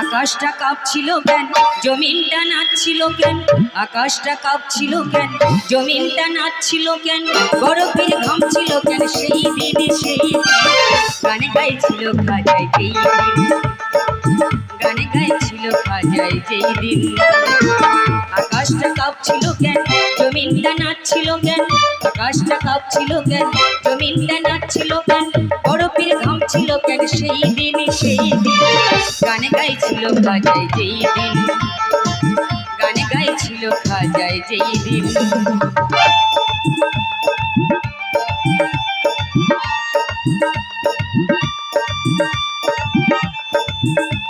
আকাশটা কাঁপছিল কেন? জমিনটা নাচছিল কেন? আকাশটা কাঁপছিল কেন? জমিনটা নাচছিল কেন? বরফের ঘামছিল কেন? সেই দিনে সেই। গানে গাইছিল খাজাই যেই দিন। গানে গাইছিল খাজাই যেই দিন। আকাশটা কাঁপছিল কেন? জমিনটা নাচছিল কেন? আকাশটা কাঁপছিল কেন? জমিনটা নাচছিল কেন? বরফের ঘামছিল কেন? সেই দিন সেই দিন। গানে গাইছিল খাজাই যেই দিন। গানে গাইছিল খাজাই যেই দিন। আল্লাহ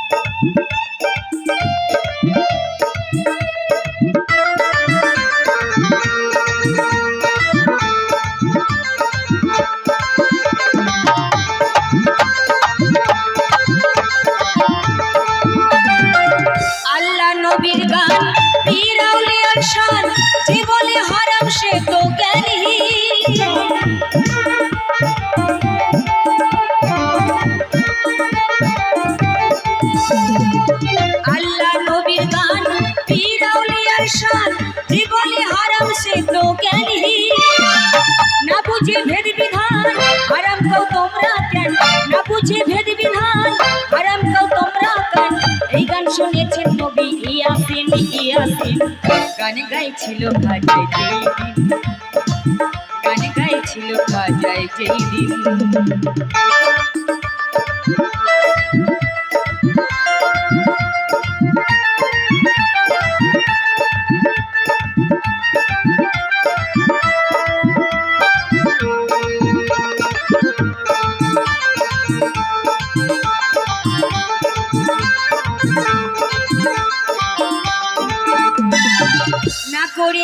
আল্লাহ নবীর গান পীরাউলিয়ার শান যে বলে হারাম সে তো জ্ঞানী না বুঝে ভেদ বিধান হারাম কেউ তোমরা কেন? না বুঝে ভেদ বিধান হারাম কেউ তোমরা কেন? এই গান শুনেছেন নবী ইয়াসিন ইয়াসিন। গান গাইছিল খাজাই যেই দিন গান গাইছিল খাজাই যেই দিন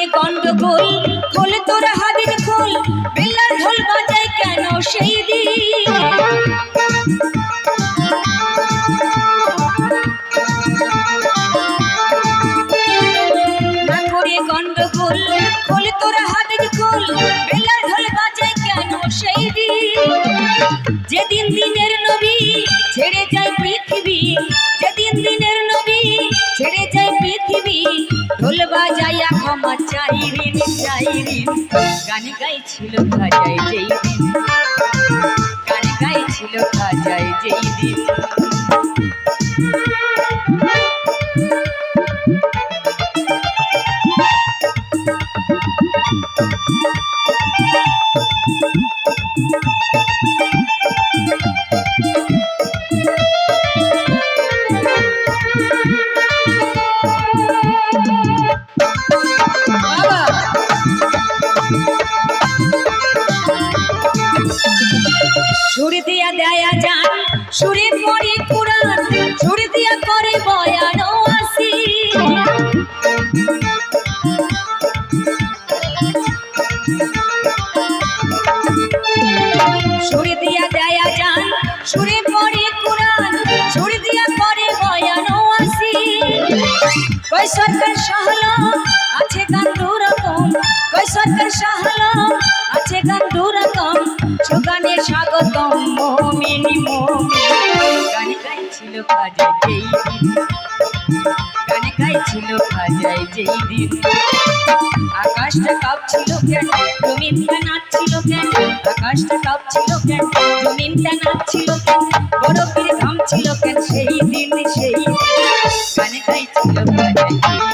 করে গন্ডগোল খোল তোর হাতের খোল বেলার ঢোল বাজায় কেন সেই দিন? ঢোল বাজাইয়া ক্ষমা চাই ঋণ চাই ঋণ গান গাইছিল খাজাই যেই দিন। গান গাইছিল খাজাই যেই দিন। দিয়া দেয়া যান সুরে পড়ে কুরান সুরে দিয়া করে বয়ান আসি। সুরে দিয়া দেয়া যান সুরে পড়ে কুরান সুরে দিয়া করে বয়ান আসি। কই সরকার সাহলা আছে গান দুরকম। কই সরকার সাহলা আছে গান দুরকম। সুগানে স্বাগতম, মোমিনি গান গাইছিল খাজাই যেই গান গাইছিল খাজাই যেই দিন। আকাশটা কাঁপছিল কেন? জমিনটা নাচছিল কেন? আকাশটা কাঁপছিল কেন? জমিনটা নাচছিল কেন? বরফের ঘামছিল কেন? সেই দিন, সেই গানে গাইছিল বাজাই